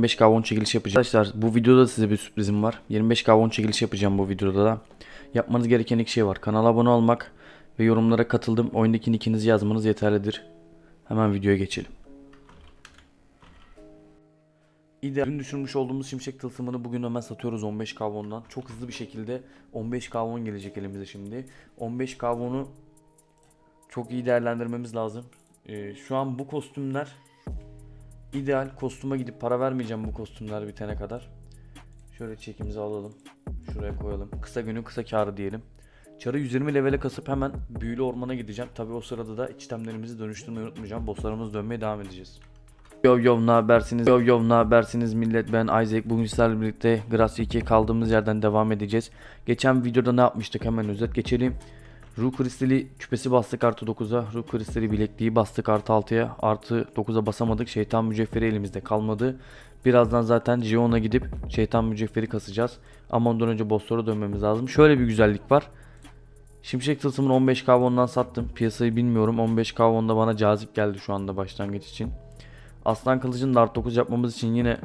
25 kavon çekiliş yapacağım. Arkadaşlar bu videoda size bir sürprizim var. 25 kavon çekiliş yapacağım bu videoda da. Yapmanız gereken iki şey var. Kanala abone olmak ve yorumlara katıldım. Oyundaki nickinizi yazmanız yeterlidir. Hemen videoya geçelim. İdeal. Dün düşürmüş olduğumuz şimşek tılsımını bugün hemen satıyoruz 15 kavondan. Çok hızlı bir şekilde 15 kavon gelecek elimize şimdi. 15 kavonu çok iyi değerlendirmemiz lazım. Ee, şu an bu kostümler ideal. Kostüme gidip para vermeyeceğim bu kostümler bitene kadar. Şöyle çekimizi alalım. Şuraya koyalım. Kısa günün kısa karı diyelim. Çarı 120 levele kasıp hemen büyülü ormana gideceğim. Tabi o sırada da itemlerimizi dönüştürmeyi unutmayacağım. Bosslarımız dönmeye devam edeceğiz. Yo yo ne habersiniz? Yo yo ne habersiniz millet? Ben Isaac. Bugün sizlerle birlikte Grass 2 kaldığımız yerden devam edeceğiz. Geçen videoda ne yapmıştık? Hemen özet geçelim. Ruh kristali küpesi bastık artı 9'a. Ruh kristali bilekliği bastık artı 6'ya. Artı 9'a basamadık. Şeytan mücevheri elimizde kalmadı. Birazdan zaten Jion'a gidip şeytan mücevheri kasacağız. Ama ondan önce bosslara dönmemiz lazım. Şöyle bir güzellik var. Şimşek tılsımını 15 kavondan sattım. Piyasayı bilmiyorum. 15 kavonda bana cazip geldi şu anda başlangıç için. Aslan kılıcın da art 9 yapmamız için yine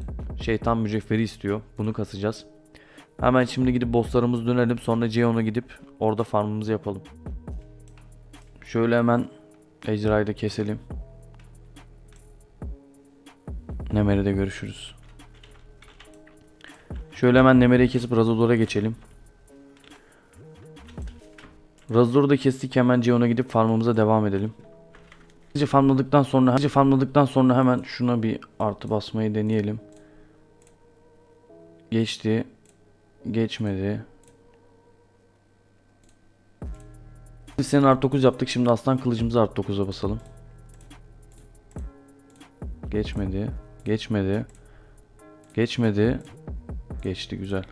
şeytan mücevheri istiyor. Bunu kasacağız. Hemen şimdi gidip bosslarımızı dönelim. Sonra Geon'a gidip orada farmımızı yapalım. Şöyle hemen ejderhayı da keselim. Nemere'de görüşürüz. Şöyle hemen Nemere'yi kesip Razodor'a geçelim. Razodor'u da kestik hemen Geon'a gidip farmımıza devam edelim. Hızlıca farmladıktan sonra hızlıca farmladıktan sonra hemen şuna bir artı basmayı deneyelim. Geçti. Geçmedi. Biz senin art 9 yaptık. Şimdi aslan kılıcımızı art 9'a basalım. Geçmedi. Geçmedi. Geçmedi. Geçti güzel.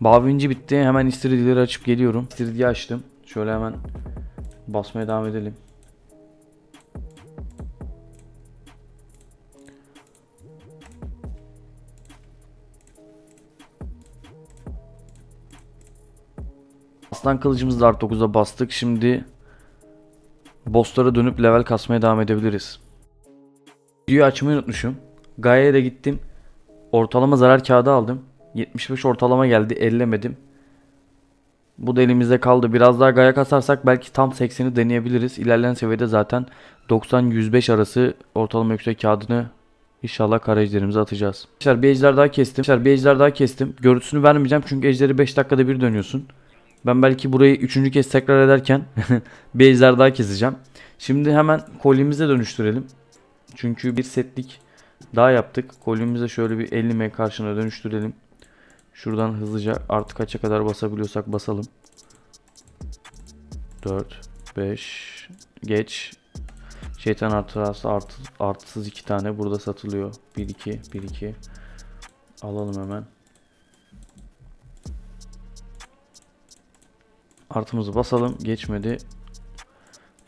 Bavinci bitti. Hemen istiridileri açıp geliyorum. İstiridiyi açtım. Şöyle hemen basmaya devam edelim. Aslan kılıcımızı da art 9'a bastık. Şimdi bosslara dönüp level kasmaya devam edebiliriz. Videoyu açmayı unutmuşum. Gaia'ya da gittim. Ortalama zarar kağıdı aldım. 75 ortalama geldi. Ellemedim. Bu da elimizde kaldı. Biraz daha Gaia kasarsak belki tam 80'i deneyebiliriz. İlerleyen seviyede zaten 90-105 arası ortalama yüksek kağıdını İnşallah kara ejderimizi atacağız. Arkadaşlar bir ejder daha kestim. Arkadaşlar bir ejder daha kestim. Görüntüsünü vermeyeceğim çünkü ejderi 5 dakikada bir dönüyorsun. Ben belki burayı üçüncü kez tekrar ederken bir ejder daha keseceğim. Şimdi hemen kolyemize dönüştürelim. Çünkü bir setlik daha yaptık. Kolyemize şöyle bir 50 m karşına dönüştürelim. Şuradan hızlıca artık kaça kadar basabiliyorsak basalım. 4, 5, geç. Şeytan artırası artı, artısız iki tane burada satılıyor. 1, 2, 1, 2. Alalım hemen. Artımızı basalım. Geçmedi.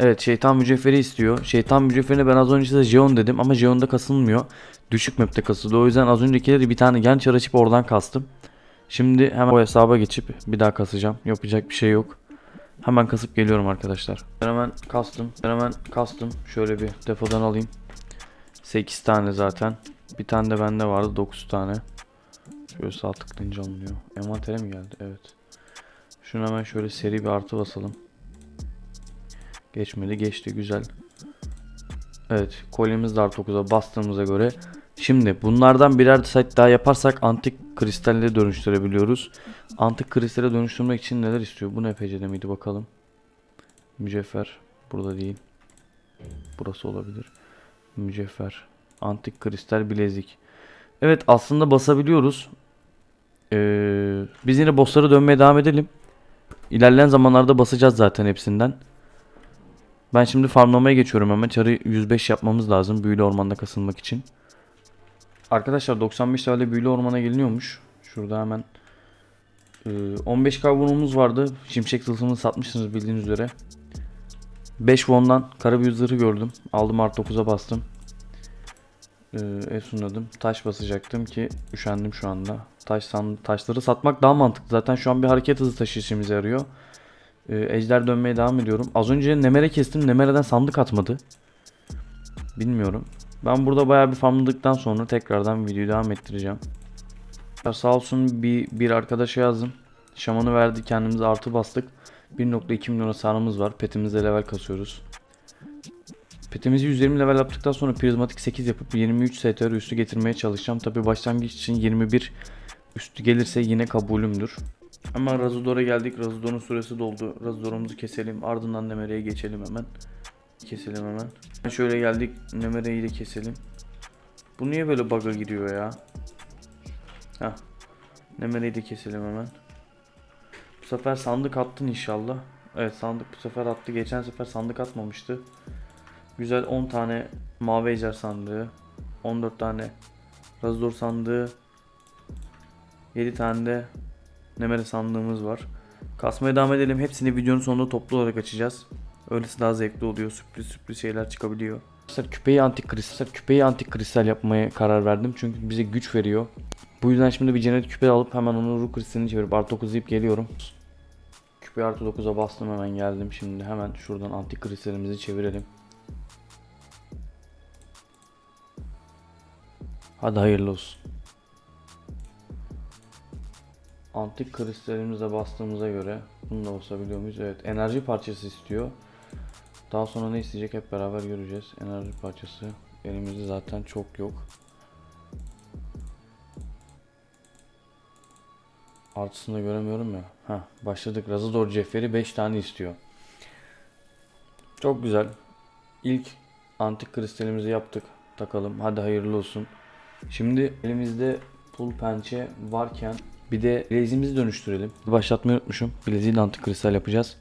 Evet şeytan mücevheri istiyor. Şeytan mücevherine ben az önce size Jeon dedim ama Jeon'da kasılmıyor. Düşük map'te kasıldı. O yüzden az öncekileri bir tane gen çar açıp oradan kastım. Şimdi hemen o hesaba geçip bir daha kasacağım. Yapacak bir şey yok. Hemen kasıp geliyorum arkadaşlar. Ben hemen kastım. Ben hemen kastım. Şöyle bir depodan alayım. 8 tane zaten. Bir tane de bende vardı 9 tane. Şöyle sağ tıklayınca alınıyor. Envantere mi geldi? Evet. Şunu hemen şöyle seri bir artı basalım. Geçmedi. Geçti. Güzel. Evet. Kolyemiz de artı 9'a bastığımıza göre. Şimdi bunlardan birer set daha yaparsak antik kristalle dönüştürebiliyoruz. Antik kristale dönüştürmek için neler istiyor? Bu ne PC'de miydi bakalım. Mücevher. Burada değil. Burası olabilir. Mücevher. Antik kristal bilezik. Evet aslında basabiliyoruz. Ee, biz yine bosslara dönmeye devam edelim. İlerleyen zamanlarda basacağız zaten hepsinden. Ben şimdi farmlamaya geçiyorum hemen. Çarı 105 yapmamız lazım büyülü ormanda kasılmak için. Arkadaşlar 95 tane büyülü ormana geliniyormuş. Şurada hemen e, 15 kavunumuz vardı. Şimşek tılsımını satmışsınız bildiğiniz üzere. 5 won'dan kara büyü zırhı gördüm. Aldım art 9'a bastım. Ee, el sunladım. Taş basacaktım ki üşendim şu anda. Taş taşları satmak daha mantıklı. Zaten şu an bir hareket hızı taşı işimize yarıyor. Ee, ejder dönmeye devam ediyorum. Az önce Nemere kestim. Nemere'den sandık atmadı. Bilmiyorum. Ben burada bayağı bir farmladıktan sonra tekrardan videoyu devam ettireceğim. Sağ olsun bir, bir arkadaşa yazdım. Şamanı verdi kendimize artı bastık. 1.2 milyon hasarımız var. Petimizde level kasıyoruz. Petimizi 120 level yaptıktan sonra prizmatik 8 yapıp 23 STR üstü getirmeye çalışacağım. Tabi başlangıç için 21 üstü gelirse yine kabulümdür. Ama Razudor'a geldik. Razudor'un süresi doldu. Razudor'umuzu keselim. Ardından Nemere'ye geçelim hemen. Keselim hemen. Şöyle geldik. Nemere'yi de keselim. Bu niye böyle bug'a giriyor ya? Heh. Nemere'yi de keselim hemen. Bu sefer sandık attın inşallah. Evet sandık bu sefer attı. Geçen sefer sandık atmamıştı. Güzel 10 tane mavi ejder sandığı. 14 tane Razor sandığı. 7 tane de Nemere sandığımız var. Kasmaya devam edelim. Hepsini videonun sonunda toplu olarak açacağız. Öylesi daha zevkli oluyor. Sürpriz sürpriz şeyler çıkabiliyor. Arkadaşlar küpeyi antik kristal, küpeyi antik kristal yapmaya karar verdim. Çünkü bize güç veriyor. Bu yüzden şimdi bir cennet küpe alıp hemen onu ruh kristalini çevirip artı 9 deyip geliyorum. Küpe artı 9'a bastım hemen geldim. Şimdi hemen şuradan antik kristalimizi çevirelim. Hadi hayırlı olsun. Antik kristalimize bastığımıza göre bunu da basabiliyor muyuz? Evet enerji parçası istiyor. Daha sonra ne isteyecek hep beraber göreceğiz. Enerji parçası elimizde zaten çok yok. Artısını da göremiyorum ya. Heh, başladık. Razador Ceferi 5 tane istiyor. Çok güzel. İlk antik kristalimizi yaptık. Takalım. Hadi hayırlı olsun. Şimdi elimizde pul pençe varken bir de bileziğimizi dönüştürelim. Başlatmayı unutmuşum. Bileziği de antik kristal yapacağız.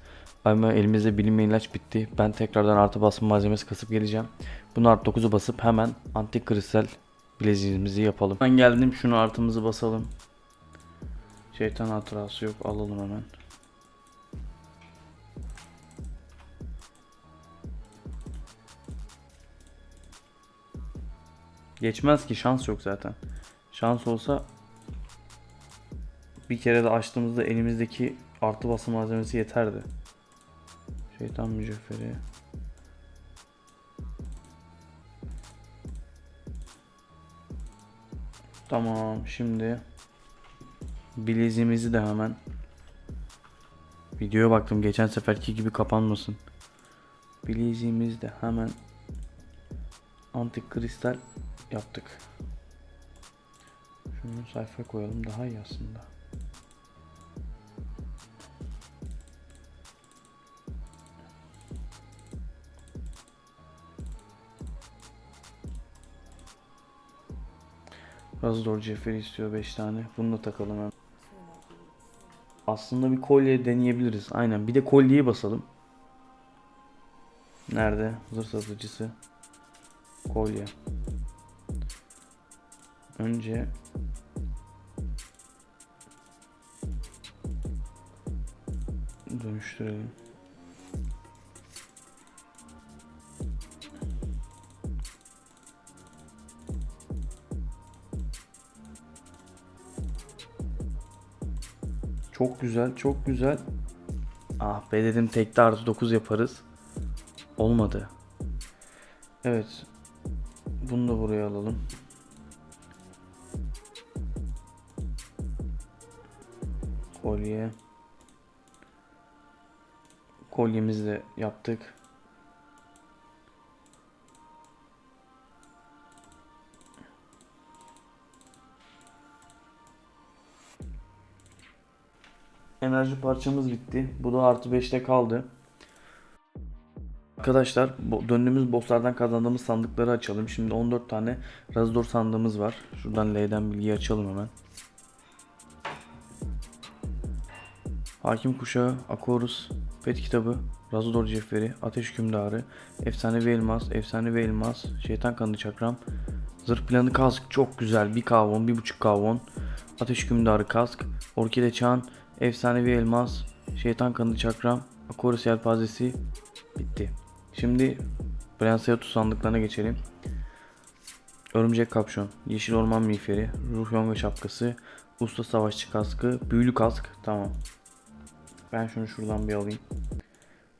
Ama elimizde bilinmeyen ilaç bitti. Ben tekrardan artı basma malzemesi kasıp geleceğim. Bunu artı 9'u basıp hemen antik kristal bileziğimizi yapalım. Ben geldim şunu artımızı basalım. Şeytan hatırası yok alalım hemen. Geçmez ki şans yok zaten. Şans olsa bir kere de açtığımızda elimizdeki artı basım malzemesi yeterdi. Şeytan mücevheri. Tamam şimdi bileziğimizi de hemen videoya baktım geçen seferki gibi kapanmasın. Bileziğimizi de hemen antik kristal yaptık. Şunu sayfaya koyalım daha iyi aslında. Razor ceferi istiyor 5 tane. Bunu da takalım hemen. Aslında bir kolye deneyebiliriz. Aynen. Bir de kolyeyi basalım. Nerede? Zırh satıcısı. Kolye. Önce dönüştürelim. Çok güzel, çok güzel. Ah be dedim tekte artı 9 yaparız. Olmadı. Evet. Bunu da buraya alalım. Kolye. Kolyemizi de yaptık. Enerji parçamız bitti. Bu da artı 5'te kaldı. Arkadaşlar döndüğümüz bosslardan kazandığımız sandıkları açalım. Şimdi 14 tane Razor sandığımız var. Şuradan L'den bilgiyi açalım hemen. Hakim Kuşağı, Akorus, Pet Kitabı, Razor Ceferi, Ateş Hükümdarı, Efsanevi Elmas, Efsanevi Elmas, Şeytan Kanı Çakram, Zırh Planı Kask çok güzel. Bir kavon, bir buçuk kavon, Ateş Hükümdarı Kask, Orkide Çağın, Efsanevi Elmas, Şeytan Kanı Çakram, Akorus Yelpazesi bitti. Şimdi Brensayatu sandıklarına geçelim. Örümcek kapşon, yeşil orman miğferi, ruh yonga şapkası, usta savaşçı kaskı, büyülü kask. Tamam. Ben şunu şuradan bir alayım.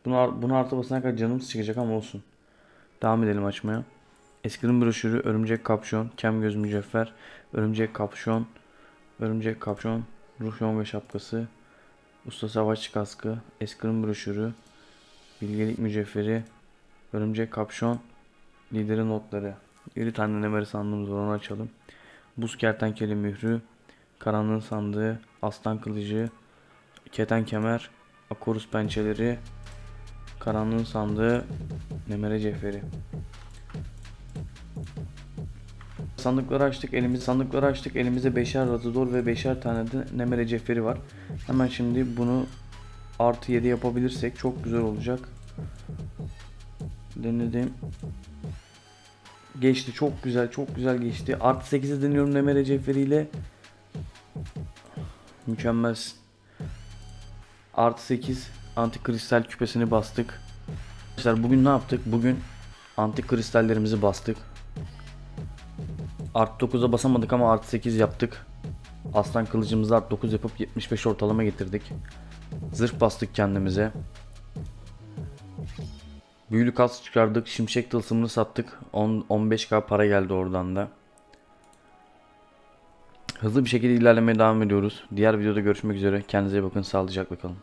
Bunu, bunu artı basana kadar canımız çıkacak ama olsun. Devam edelim açmaya. Eskrim broşürü, örümcek kapşon, kem göz mücevher, örümcek kapşon, örümcek kapşon, ruhyon ve şapkası, usta savaşçı kaskı, eskrim broşürü, bilgelik mücevheri, örümcek kapşon, liderin notları. 7 tane nemeri sandığımız var onu açalım. Buz kertenkele mührü, karanlığın sandığı, aslan kılıcı, keten kemer, akorus pençeleri, karanlığın sandığı, nemere cevheri. Sandıkları açtık, elimiz sandıkları açtık. Elimizde beşer Razador ve beşer tane de Nemere Ceferi var. Hemen şimdi bunu artı 7 yapabilirsek çok güzel olacak. Denedim. Geçti çok güzel çok güzel geçti. Artı 8'e deniyorum Nemere Ceferi ile. Mükemmel. Artı 8 anti kristal küpesini bastık. Arkadaşlar bugün ne yaptık? Bugün anti kristallerimizi bastık. Artı 9'a basamadık ama artı 8 yaptık. Aslan kılıcımızı artı 9 yapıp 75 ortalama getirdik. Zırh bastık kendimize. Büyülü kas çıkardık. Şimşek tılsımını sattık. 10 15k para geldi oradan da. Hızlı bir şekilde ilerlemeye devam ediyoruz. Diğer videoda görüşmek üzere. Kendinize iyi bakın. Sağlıcakla kalın.